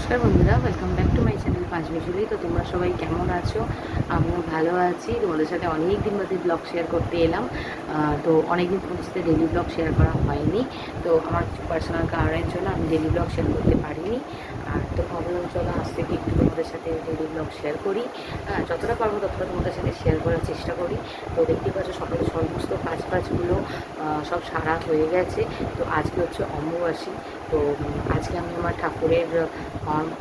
নমস্কার বন্ধুরা welcome back to my channel পাঁচ বছরই তো তোমরা সবাই কেমন আছো? আমিও ভালো আছি। তোমাদের সাথে অনেক দিন বাদে ব্লগ শেয়ার করতে এলাম। তো অনেক দিন সাথে ডেলি ব্লগ শেয়ার করা হয়নি। তো আমার পার্সোনাল কারণের জন্য আমি ডেলি ব্লগ শেয়ার করতে পারিনি। তো ভাবলাম, চলো আজ থেকে একটু তোমাদের সাথে ডেলি ব্লগ শেয়ার করি। যতটা পারব ততটা তোমাদের সাথে শেয়ার করার চেষ্টা করি। তো দেখতে পাচ্ছ সকালে সমস্ত কাজ বাজগুলো সব সারা হয়ে গেছে। তো আজকে হচ্ছে অম্বুবাসী। তো আজকে আমি আমার ঠাকুরের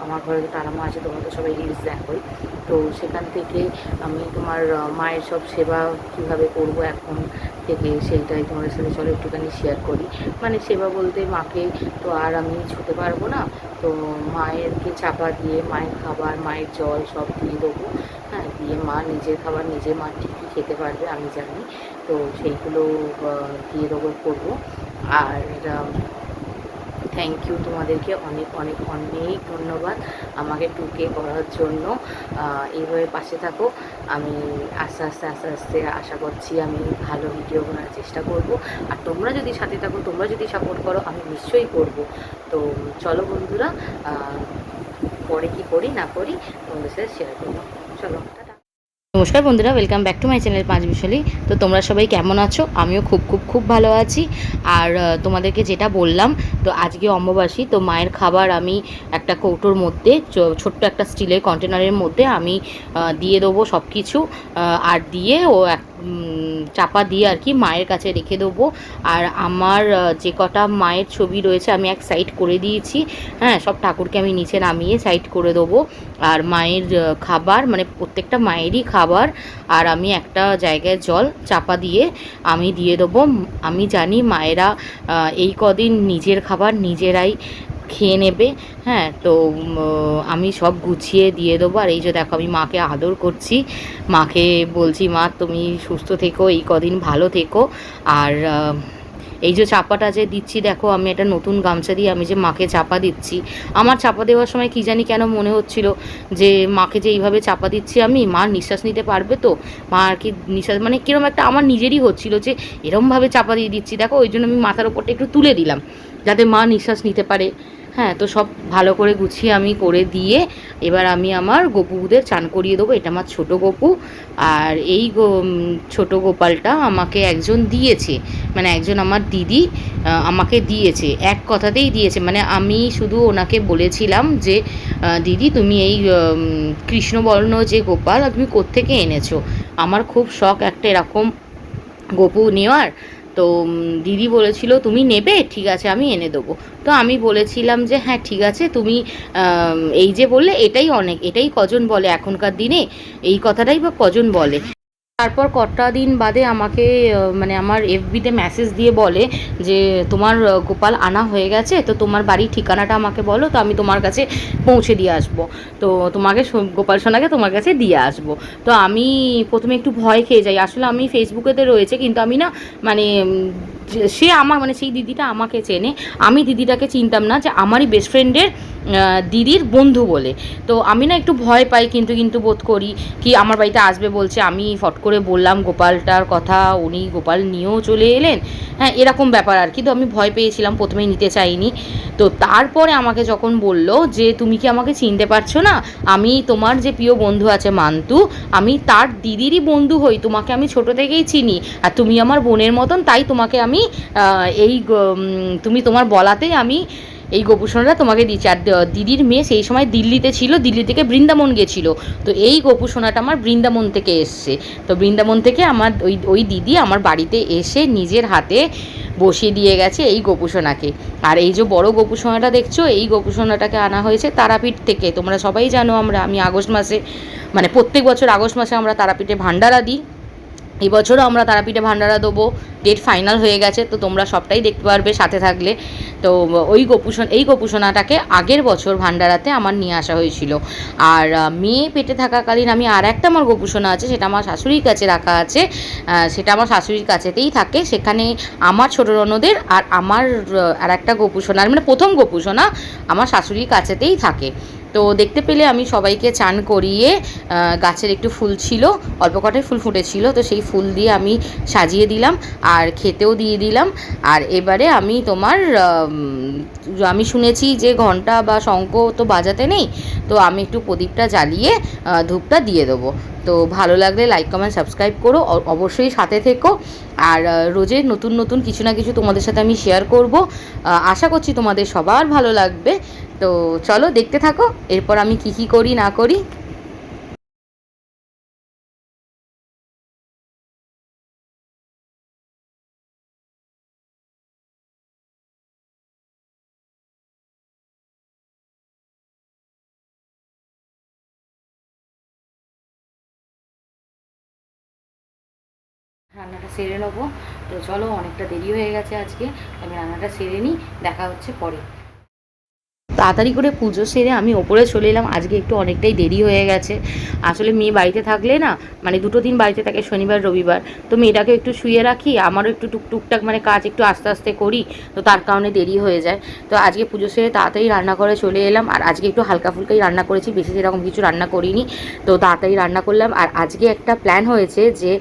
আমার ঘরে তো তারা মা আছে, তোমরা তো সবাই রিলস দেখোই। তো সেখান থেকে আমি তোমার মায়ের সব সেবা কীভাবে করব এখন থেকে সেইটাই তোমাদের সাথে চলো একটুখানি শেয়ার করি। মানে সেবা বলতে মাকে তো আর আমি ছুতে পারব না। তো মায়েরকে চাপা দিয়ে, মায়ের খাবার, মায়ের জল সব দিয়ে দেবো। হ্যাঁ দিয়ে মা নিজের খাবার নিজে মা ঠিকই খেতে পারবে, আমি জানি। তো সেইগুলো দিয়ে দেবো, করব। আর থ্যাংক ইউ তোমাদেরকে অনেক অনেক অনেক ধন্যবাদ আমাকে টুকে করার জন্য। এইভাবে পাশে থাকো। আমি আস্তে আস্তে আস্তে আস্তে আশা করছি আমি ভালো ভিডিও করার চেষ্টা করব। আর তোমরা যদি সাথে থাকো, তোমরা যদি সাপোর্ট করো, আমি নিশ্চয়ই করব। তো চলো বন্ধুরা পরে কি করি, না করি, তোমাদের সাথে শেয়ার করব। চলো নমস্কার বন্ধুরা welcome back to my channel পাঁচ বিশালী। তো তোমরা সবাই কেমন আছো? আমিও খুব খুব খুব ভালো আছি। আর তোমাদেরকে যেটা বললাম, তো আজকে অম্বাবাসী, তো মায়ের খাবার আমি একটা কৌটোর মধ্যে ছোট্ট একটা স্টিলের কন্টেনারের মধ্যে আমি দিয়ে দেবো সব কিছু আর দিয়ে ও এক চাপা দিয়ে আর কি মায়ের কাছে রেখে দেবো। আর আমার যে কটা মায়ের ছবি রয়েছে আমি এক সাইড করে দিয়েছি। হ্যাঁ সব ঠাকুরকে আমি নিচে নামিয়ে সাইড করে দেবো। আর মায়ের খাবার মানে প্রত্যেকটা মায়েরই খাবার। আর আমি একটা জায়গায় জল চাপা দিয়ে আমি দিয়ে দেবো। আমি জানি মায়েরা এই কদিন নিজের খাবার নিজেরাই খেয়ে নেবে হ্যাঁ তো আমি সব গুছিয়ে দিয়ে দেবো। আর এই যে দেখো, আমি মাকে আদর করছি। মাকে বলছি, মা, তুমি সুস্থ থেকো, এই কদিন ভালো থেকো। আর এই যে চাপাটা যে দিচ্ছি, দেখো, আমি একটা নতুন গামছা দিয়ে আমি যে মাকে চাপা দিচ্ছি। আমার চাপা দেওয়ার সময় কি জানি কেন মনে হচ্ছিল যে, মাকে যে এইভাবে চাপা দিচ্ছি আমি, মা নিঃশ্বাস নিতে পারবে তো? মা আর কি নিঃশ্বাস মানে কিরম একটা আমার নিজেরই হচ্ছিল যে, এরমভাবে চাপা দিয়ে দিচ্ছি। দেখো, ওই জন্য আমি মাথার ওপরটা একটু তুলে দিলাম। যাতে মা নিঃশ্বাস নিতে পারে। হ্যাঁ তো সব ভালো করে গুছিয়ে আমি করে দিয়ে এবার আমি আমার গপুদের চান করিয়ে দেবো। এটা আমার ছোট গপু। আর এই ছোট গোপালটা আমাকে একজন দিয়েছে। মানে একজন আমার দিদি আমাকে দিয়েছে। এক কথাতেই দিয়েছে। মানে আমি শুধু ওনাকে বলেছিলাম যে দিদি তুমি এই কৃষ্ণবর্ণ যে গোপাল, তুমি কোত্থেকে এনেছো? আমার খুব শখ একটা এরকম গপু নেওয়ার। তো দিদি বলেছিল, তুমি নেবে? ঠিক আছে, আমি এনে দেবো। তো আমি বলেছিলাম যে হ্যাঁ ঠিক আছে, তুমি এই যে বললে, এটাই অনেক, এটাই কজন বলে এখনকার দিনে? এই কথাটাই বা কজন বলে? তারপর কটা দিন বাদে আমাকে মানে আমার এফবিতে মেসেজ দিয়ে বলে যে, তোমার গোপাল আনা হয়ে গেছে, তো তোমার বাড়ির ঠিকানাটা আমাকে বলো, তো আমি তোমার কাছে পৌঁছে দিয়ে আসব। তো তোমাকে গোপাল সোনাকে তোমার কাছে দিয়ে আসব। তো আমি প্রথমে একটু ভয় খেয়ে যাই। আসলে আমি ফেসবুকেতে রয়েছে, কিন্তু আমি না মানে সে আমার মানে সেই দিদিটা আমাকে চেনে। আমি দিদিটাকে চিনতাম না যে আমারই বেস্ট ফ্রেন্ডের দিদির বন্ধু বলে। তো আমি না একটু ভয় পাই, কিন্তু কিন্তু বোধ করি কি আমার বাড়িতে আসবে বলছে, আমি ফট করে বললাম, গোপালটার কথা উনি, গোপাল নিয়েও চলে এলেন। হ্যাঁ এরকম ব্যাপার আর কি। তো আমি ভয় পেয়েছিলাম, প্রথমেই নিতে চাইনি। তো তারপরে আমাকে যখন বলল যে, তুমি কি আমাকে চিনতে পারছ না? আমি তোমার যে প্রিয় বন্ধু আছে মান্তু, আমি তার দিদিরই বন্ধু হই, তোমাকে আমি ছোট থেকেই চিনি। আর তুমি আমার বোনের মতন, তাই তোমাকে আমি আহ, এই তুমি তোমার বলাতেই আমি এই গোপুসোনাটা তোমাকে দিচ্ছি আর দিদির মেয়ে সেই সময় দিল্লিতে ছিল দিল্লি থেকে বৃন্দাবন গেছিল। তো এই গোপুসোনাটা আমার বৃন্দাবন থেকে এসছে। তো বৃন্দাবন থেকে আমার ওই ওই দিদি আমার বাড়িতে এসে নিজের হাতে বসিয়ে দিয়ে গেছে এই গোপুসোনাকে। আর এই যে বড় গোপুসোনাটা দেখছ এই গোপুসোনাটাকে আনা হয়েছে তারাপীঠ থেকে। তোমরা সবাই জানো আমরা আমি আগস্ট মাসে মানে প্রত্যেক বছর আগস্ট মাসে আমরা তারাপীঠে ভান্ডারা দিই এই বছরও আমরা তারাপীঠে ভান্ডারা দেবো। ডেট ফাইনাল হয়ে গেছে, তো তোমরা সবটাই দেখতে পারবে সাথে থাকলে। তো ওই গোপুসন এই গোপুসোনাটাকে আগের বছর ভান্ডারাতে আমার নিয়ে আসা হয়েছিল। আর মেয়ে পেটে থাকাকালীন আমি আর একটা আমার গোপুষণা আছে, সেটা আমার শাশুড়ির কাছে রাখা আছে। সেটা আমার শাশুড়ির কাছেতেই থাকে। সেখানে আমার ছোটো ননদের আর আমার আর একটা গোপুসোনার মানে প্রথম গোপুষণা আমার শাশুড়ির কাছেতেই থাকে। তো দেখতে পেলে আমি সবাইকে চান করিয়ে গাছের একটু ফুল ছিল, অল্প কটাই ফুল ফুটেছিল, তো সেই ফুল দিয়ে আমি সাজিয়ে দিলাম আর খেতেও দিয়ে দিলাম। আর এবারে আমি তোমার, আমি শুনেছি যে ঘণ্টা বা শঙ্খ তো বাজাতে নেই, তো আমি একটু প্রদীপটা জ্বালিয়ে ধূপটা দিয়ে দেবো। তো ভালো লাগলে লাইক, কমেন্ট, সাবস্ক্রাইব করো অবশ্যই সাথে থেকো। আর রোজের নতুন নতুন কিছু না কিছু তোমাদের সাথে আমি শেয়ার করব। আশা করছি তোমাদের সবার ভালো লাগবে। তো চলো দেখতে থাকো, এরপর আমি কি কি করি, না করি। রান্নাটা সেরে নেব। তো চলো, অনেকটা দেরি হয়ে গেছে আজকে, আমি রান্নাটা সেরে নিই, দেখা হচ্ছে পরে। তাড়াতাড়ি করে পুজো সেরে আমি ওপরে চলে এলাম। আজকে একটু অনেকটাই দেরি হয়ে গেছে। আসলে মেয়ে বাড়িতে থাকলে না মানে দুটো দিন বাড়িতে থাকে শনিবার, রবিবার। তো মেয়েটাকে একটু শুয়ে রাখি, আমারও একটু টুক টুকটাক মানে কাজ একটু আস্তে আস্তে করি, তো তার কারণে দেরি হয়ে যায়। তো আজকে পুজো সেরে তাড়াতাড়ি রান্না করে চলে এলাম, আর আজকে একটু হালকা ফুলকাই রান্না করেছি, বেশি সেরকম কিছু রান্না করিনি। তো তাড়াতাড়ি রান্না করলাম, আর আজকে একটা প্ল্যান হয়েছে যে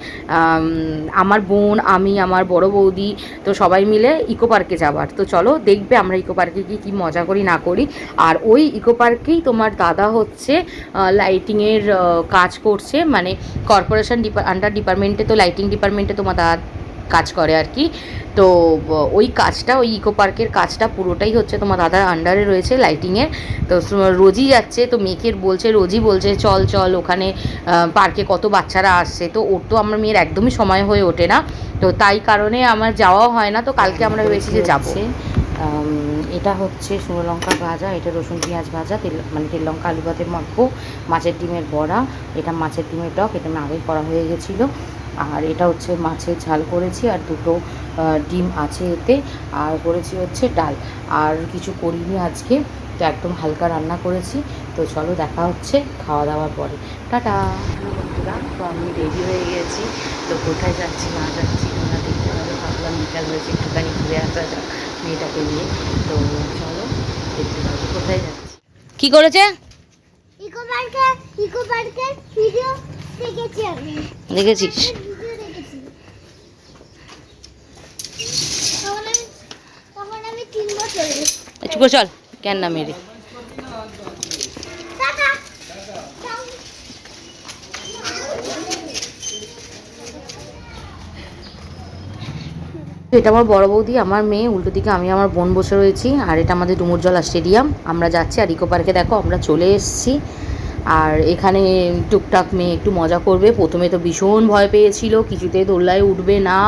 আমার বোন, আমি, আমার বড় বৌদি, তো সবাই মিলে ইকো পার্কে যাবার। তো চলো দেখবে আমরা ইকো পার্কে গিয়ে কী মজা করি না করি। আর ওই ইকো পার্কেই তোমার দাদা হচ্ছে লাইটিংয়ের কাজ করছে মানে কর্পোরেশন ডিপার আন্ডার ডিপার্টমেন্টে তো লাইটিং ডিপার্টমেন্টে তোমার দাদা কাজ করে আর কি। তো ওই কাজটা, ওই ইকো পার্কের কাজটা পুরোটাই হচ্ছে তোমার দাদার আন্ডারে রয়েছে লাইটিংয়ের তো রোজই যাচ্ছে, তো মেয়েকে বলছে, রোজই বলছে, চল চল, ওখানে পার্কে কত বাচ্চারা আসছে। তো ওর তো আমার মেয়ের একদমই সময় হয়ে ওঠে না। তো তাই কারণে আমার যাওয়াও হয় না, তো কালকে আমরা ভেবেছি যে যাব। এটা হচ্ছে শুকনো লঙ্কা ভাজা, এটা রসুন পেঁয়াজ ভাজা, তেল মানে তেল লঙ্কা, আলু ভাতে মাখবো, মাছের ডিমের বড়া, এটা মাছের ডিমের টক, এটা আমি আগেই করা হয়ে গেছিল, আর এটা হচ্ছে মাছের ঝাল করেছি, আর দুটো ডিম আছে এতে, আর করেছি হচ্ছে ডাল, আর কিছু করিনি আজকে, তো একদম হালকা রান্না করেছি, তো চলো দেখা হচ্ছে খাওয়া দাওয়ার পরে, টাটা! বন্ধুরা, তো আমি রেডি হয়ে গেছি, তো কোথায় যাচ্ছি, না যাচ্ছি, তোমরা দেখতে পাবে, ভাবলাম বিকাল হয়েছে, একটুখানি ঘুরে আসা যাক। মেয়েটাকে নিয়ে। তো চলো দেখতে পাবো কোথায় যাচ্ছি? কি করেছে? ইকো পার্কে ইকো পার্কের ভিডিও দেখেছি আমি। দেখেছিস? চল কেন না মেরে টাটা এটা আমার বড় বৌদি, আমার মেয়ে। উল্টো দিকে আমি আমার বোন বসে রয়েছি। আর এটা আমাদের ডুমুরজলা স্টেডিয়াম। আমরা যাচ্ছি আর ইকো পার্কে। দেখো, আমরা চলে এসেছি। আর এখানে টুকটাক মেয়ে একটু মজা করবে। প্রথমে তো ভীষণ ভয় পেয়েছিল কিছুতে দোল্লায় উঠবে না।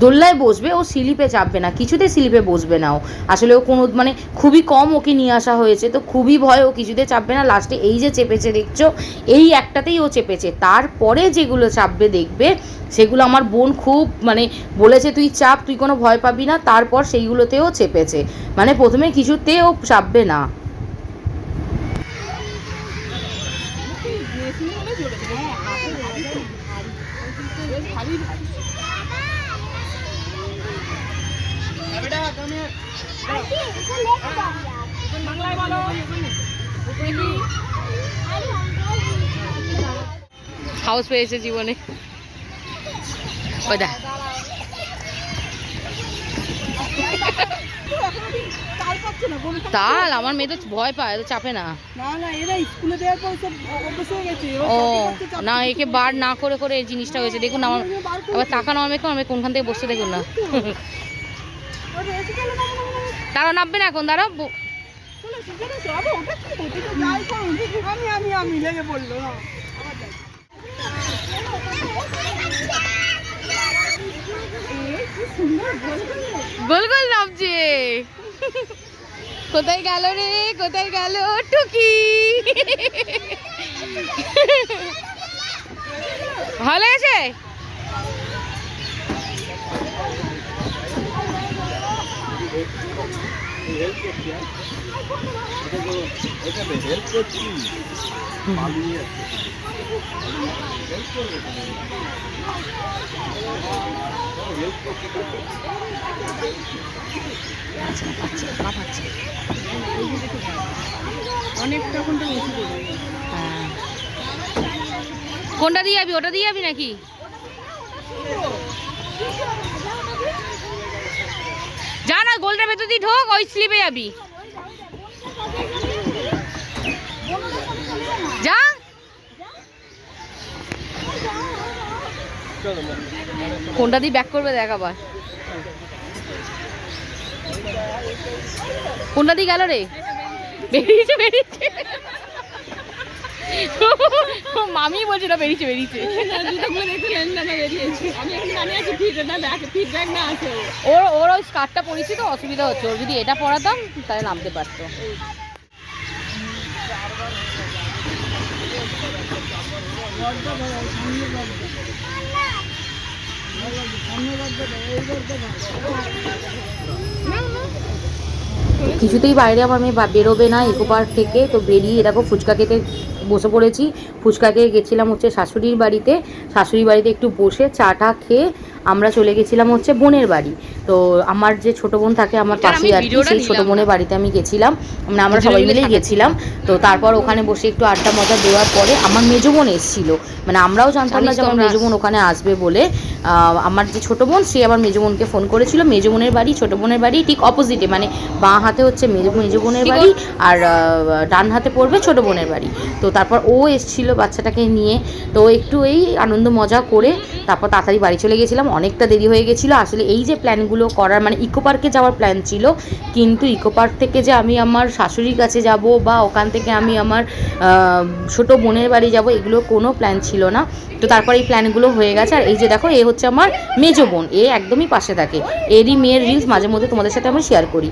দোল্লায় বসবে, ও স্লিপে চাপবে না কিছুতে স্লিপে বসবে না ও। আসলে ও কোনো মানে খুবই কম ওকে নিয়ে আসা হয়েছে, তো খুবই ভয় ও কিছুতে চাপবে না। লাস্টে এই যে চেপেছে দেখছ, এই একটাতেই ও চেপেছে। তারপরে যেগুলো চাপবে দেখবে, সেগুলো আমার বোন খুব মানে বলেছে, তুই চাপ, তুই কোনো ভয় পাবি না। তারপর সেইগুলোতেও চেপেছে। মানে প্রথমে কিছুতেও চাপবে না। হাউস পেয়েছে জীবনে। ওই দেখ তাল আমার মেয়ে তো ভয় পায় তো চাপে না। ও না একে বার না করে করে এই জিনিসটা হয়েছে। দেখুন আমার আবার তাকানো আমি আমি কোনখান থেকে বসতে দেখুন না। তারা নামবে না এখন গোল। গোল গোল নামছে। কোথায় গেল রে? কোথায় গেল টুকি? ভালো লেগেছে Thank এখন করে হ্যাঁ। কোনটা দিয়ে যাবি ওটা দিয়ে যাবি নাকি যা দিয়ে ঢোক, ওই স্লিপে যাবি। যা। কোনটা দিয়ে ব্যাক করবে দেখ আবার। কোনটা দিয়ে গেল রে? বেরিয়েছে বেরিয়েছে। মামি বলছিল বেরিয়েছে বেরিয়েছে। বেরিয়েছে। না না ওর। ওর ওই স্কার্টটা পরেছি তো অসুবিধা হচ্ছে ওর যদি এটা পরাতাম তাহলে নামতে পারতো। কিছুতেই বাইরে আমার মেয়ে বেরোবে না ইকো পার্ক থেকে। তো বেরিয়ে দেখো ফুচকা খেতে বসে পড়েছি। ফুচকা খেয়ে গেছিলাম হচ্ছে শাশুড়ির বাড়িতে। শাশুড়ির বাড়িতে একটু বসে চাটা খেয়ে আমরা চলে গেছিলাম হচ্ছে বোনের বাড়ি। তো আমার যে ছোট বোন থাকে আমার পাশে আর কি সেই ছোট বোনের বাড়িতে আমি গেছিলাম। মানে আমরা সবাই মিলেই গেছিলাম। তো তারপর ওখানে বসে একটু আড্ডা মজা দেওয়ার পরে আমার মেজো বোন এসেছিল। মানে আমরাও জানতাম না যে আমার মেজো বোন ওখানে আসবে বলে। আমার যে ছোট বোন সে আমার মেজো বোনকে ফোন করেছিল। মেজো বোনের বাড়ি ছোট বোনের বাড়ি ঠিক অপোজিটে মানে বাঁ হাতে হচ্ছে মেজো মেজো বোনের বাড়ি আর ডান হাতে পড়বে ছোট বোনের বাড়ি। তো তারপর ও এসেছিল বাচ্চাটাকে নিয়ে। তো একটু এই আনন্দ মজা করে তারপর তাড়াতাড়ি বাড়ি চলে গেছিলাম। অনেকটা দেরি হয়ে গেছিল। আসলে এই যে প্ল্যানগুলো করার মানে ইকো পার্কে যাওয়ার প্ল্যান ছিল। কিন্তু ইকো পার্ক থেকে যে আমি আমার শাশুড়ির কাছে যাব বা ওখান থেকে আমি আমার ছোট বোনের বাড়ি যাব এগুলো কোনো প্ল্যান ছিল না। তো তারপর এই প্ল্যানগুলো হয়ে গেছে। আর এই যে দেখো, এ হচ্ছে আমার মেজো বোন, এ একদমই পাশে থাকে। এরই মেয়ের রিলস মাঝে মধ্যে তোমাদের সাথে আমি শেয়ার করি।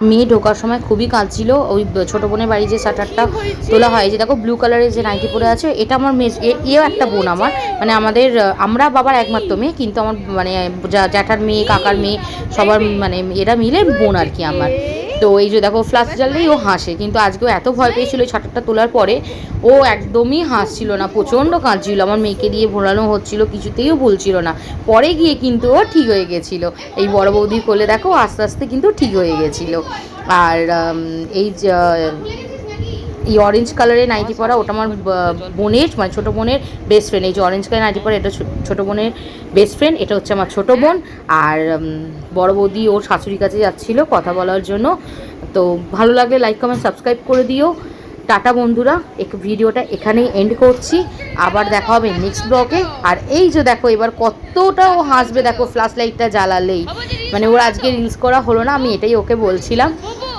মেয়ে ঢোকার সময় খুবই কাঁদছিল। ওই ছোটো বোনের বাড়ি যে শাটারটা তোলা হয় যে দেখো ব্লু কালারের যে নাইটি পরে আছে, এটা আমার মেয়ে এও একটা বোন আমার। মানে আমাদের আমরা বাবার একমাত্র মেয়ে, কিন্তু আমার মানে জ্যাঠার মেয়ে, কাকার মেয়ে, সবার মানে এরা মিলে বোন আর কি আমার। তো এই যে দেখো ফ্লাশ জ্বাললেই ও হাসে, কিন্তু আজকেও এত ভয় পেয়েছিল ছাটারটা তোলার পরে, ও একদমই হাসছিল না, প্রচণ্ড কাঁদছিল, আমার মেয়েকে দিয়ে ভোলানো হচ্ছিল, কিছুতেই ভুলছিল না। পরে গিয়ে কিন্তু ও ঠিক হয়ে গেছিল। এই বড় বৌদি করলে দেখো, আস্তে আস্তে কিন্তু ঠিক হয়ে গেছিল। আর এই এই অরেঞ্জ কালারের নাইটি পরা ওটা আমার বোনের মানে ছোটো বোনের বেস্ট ফ্রেন্ড এই যে অরেঞ্জ কালার নাইটি পরা এটা ছোটো বোনের বেস্ট ফ্রেন্ড এটা হচ্ছে আমার ছোটো বোন। আর বড় বৌদি ওর শাশুড়ির কাছে যাচ্ছিল কথা বলার জন্য। তো ভালো লাগলে লাইক কমেন্ট সাবস্ক্রাইব করে দিও। টাটা বন্ধুরা এক ভিডিওটা এখানেই এন্ড করছি। আবার দেখা হবে নেক্সট ব্লগে আর এই যে দেখো এবার কতটা ও হাসবে দেখো ফ্ল্যাশ লাইটটা জ্বালালেই। মানে ওর আজকে রিলস করা হলো না আমি এটাই ওকে বলছিলাম।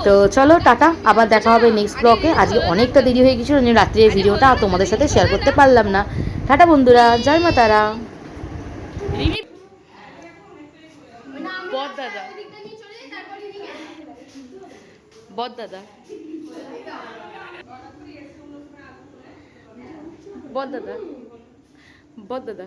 তো চলো, টাটা। আবার দেখা হবে নেক্সট ব্লগে আজকে অনেকটা দেরি হয়ে গেছিল রাত্রের ভিডিওটা তোমাদের সাথে শেয়ার করতে পারলাম না। টাটা বন্ধুরা, জয় মা তারা। বদ দাদা। বদ দাদা। বদ দাদা।